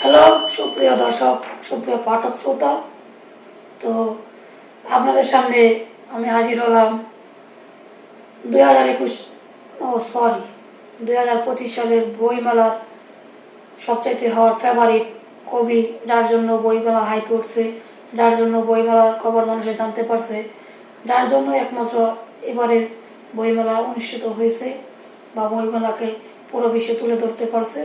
Hello, সুপ্রিয় দর্শক, সুপ্রিয় পাঠক, শ্রোতা। তো আপনাদের সামনে আমি হাজির হলাম দুই হাজার একুশ, ও সরি, দুই হাজার পঁচিশ সালের বইমেলার সবচাইতে হওয়ার ফেভারিট কবি, যার জন্য বইমেলা হাইপ উঠছে যার জন্য বইমেলার খবর মানুষে জানতে পারছে, যার জন্য একমাত্র এবারের বইমেলা অনুষ্ঠিত হয়েছে বা বইমেলাকে পুরো বিশ্বে তুলে ধরতে পারছে।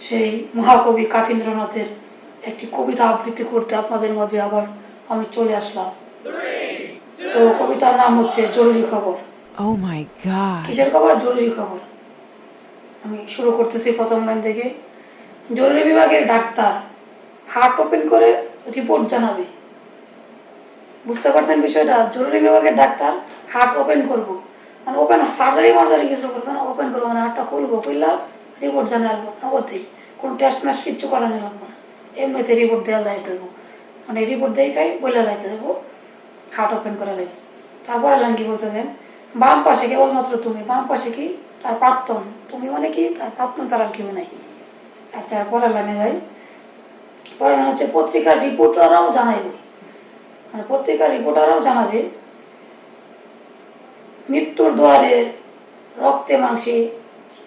সেই মহাকবি কাফিন্দ্রনাথের একটি কবিতা আবৃত্তি করতে আপনাদের মাঝে আবার আমি চলে আসলাম। তো কবিতার নাম হচ্ছে জরুরি খবর। Oh my god. কিসের খবর? জরুরি খবর। আমি শুরু করতেছি প্রথম লাইন থেকে। জরুরি বিভাগের ডাক্তার হার্ট ওপেন করে রিপোর্ট জানাবে। বুঝতে পারছেন বিষয়টা? জরুরি বিভাগের ডাক্তার হার্ট ওপেন করব। মানে ওপেন সার্জারি মার্জারি কিছু করবে না? ওপেন করব। মানে হার্টটা খুলবো খুললা রিপোর্ট জানা জানাব নগদই কোনো টেস্ট ম্যাস্ট কিচ্ছু করানো লাগবে না। এমনিতে রিপোর্ট দেওয়া লাইতে দেবো। মানে রিপোর্ট দিয়ে খাই বলে লাইতে দেবো। হার্ট ওপেন করে লাগবে তারপরে লাইন কি বলতে দেন? বাম পাশে কেবলমাত্র তুমি, বাম পাশে কি? তার প্রাক্তন। তুমি মানে কি? তার প্রাক্তন ছাড়া আর কেউ নাই। আচ্ছা পরের লাইনে যাই। পরের হচ্ছে পত্রিকার রিপোর্টাররাও জানাইবে। মানে পত্রিকার রিপোর্টাররাও জানাবে। মৃত্যুর দুয়ারে রক্তে মাংসে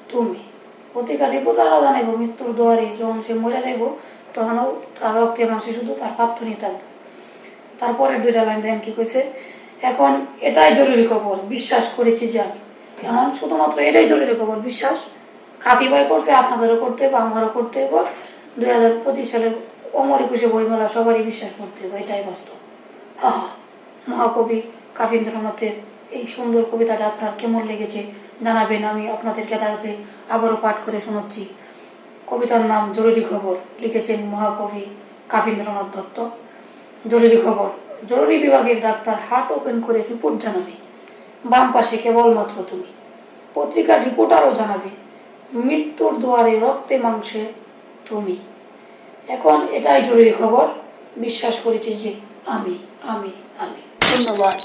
তুমি। পত্রিকার রিপোর্টাররাও জানাইব মৃত্যুর দুয়ারে যখন সে মরে যাইব, তখনও তার রক্তে মাংসে শুধু তার প্রার্থনই থাকবে। তারপরে দুইটা লাইন দেন কি কইছে, এখন এটাই জরুরি খবর, বিশ্বাস করেছি যে আমি। এখন শুধুমাত্র এটাই জরুরি খবর, বিশ্বাস। কাপি বই করছে, আপনাদেরও করতে হবে আমারও করতে হবে দুই হাজার পঁচিশ সালের অমর একুশে বইমেলা, সবারই বিশ্বাস করতে হবে এটাই বাস্তব। হা হা মহাকবি কাবীন্দ্রনাথের এই সুন্দর কবিতাটা আপনার কেমন লেগেছে জানাবেন, আমি আপনাদেরকে দাঁড়াতে আবারও পাঠ করে শোনাচ্ছি। কবিতার নাম জরুরি খবর, লিখেছেন মহাকবি কাবীন্দ্রনাথ দত্ত। জরুরি খবর, জরুরি বিভাগের ডাক্তার হার্ট ওপেন করে রিপোর্ট জানাবে। বাম পাশে কেবলমাত্র তুমি। পত্রিকার রিপোর্টারও জানাবে, মৃত্যুর দুয়ারে রক্তে মাংসে তুমি। এখন এটাই জরুরি খবর, বিশ্বাস করেছি যে আমি আমি আমি। ধন্যবাদ।